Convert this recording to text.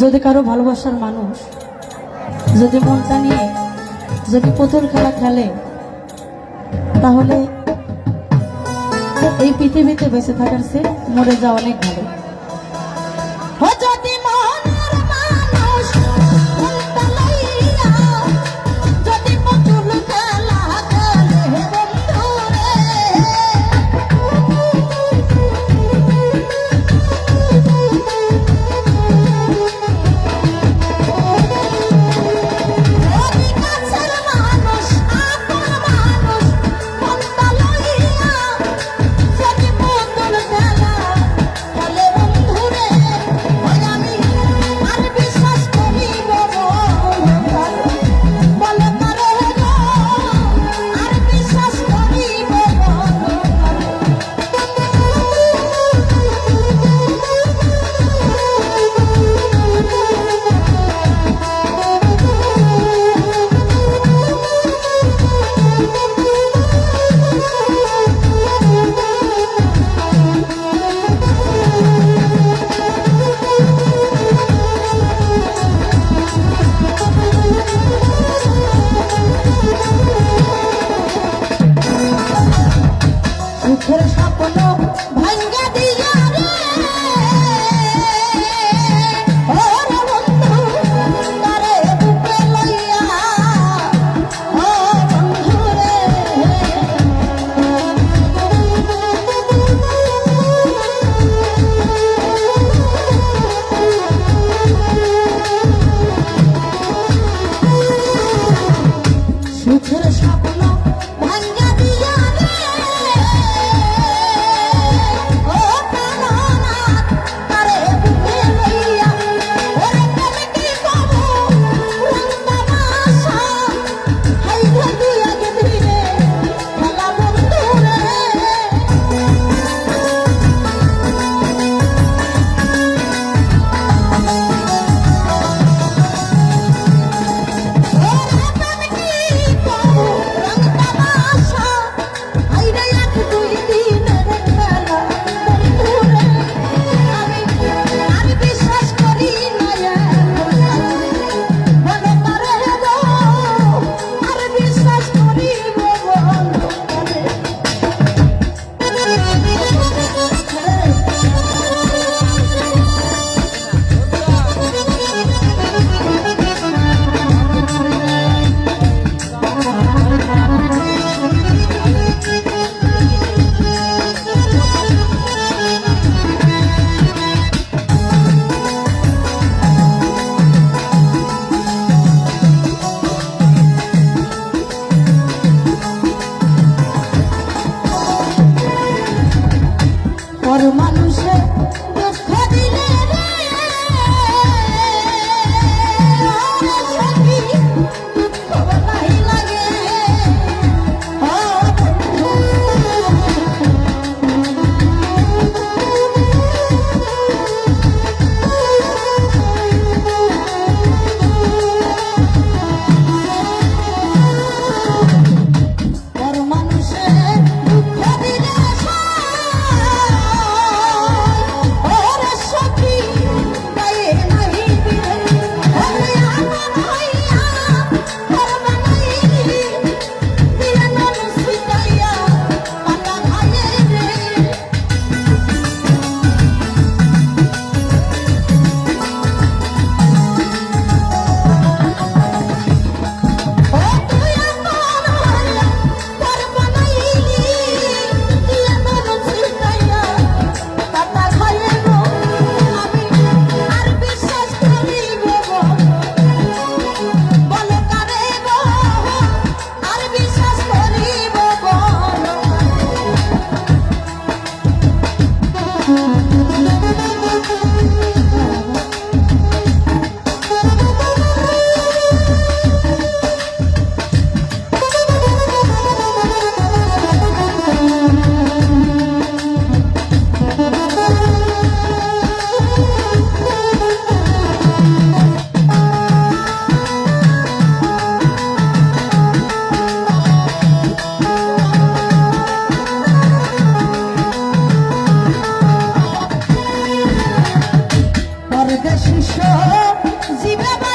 যদি কারও ভালোবাসার মানুষ, যদি মনটা নিয়ে যদি পুতুল খেলা খেলে, তাহলে এই পৃথিবীতে বেঁচে থাকার সে মরে যাওয়া অনেক ভালো। মোর স্বপ্ন ভাঙ্গা দিয়া 阿 দেশি সহ জীবে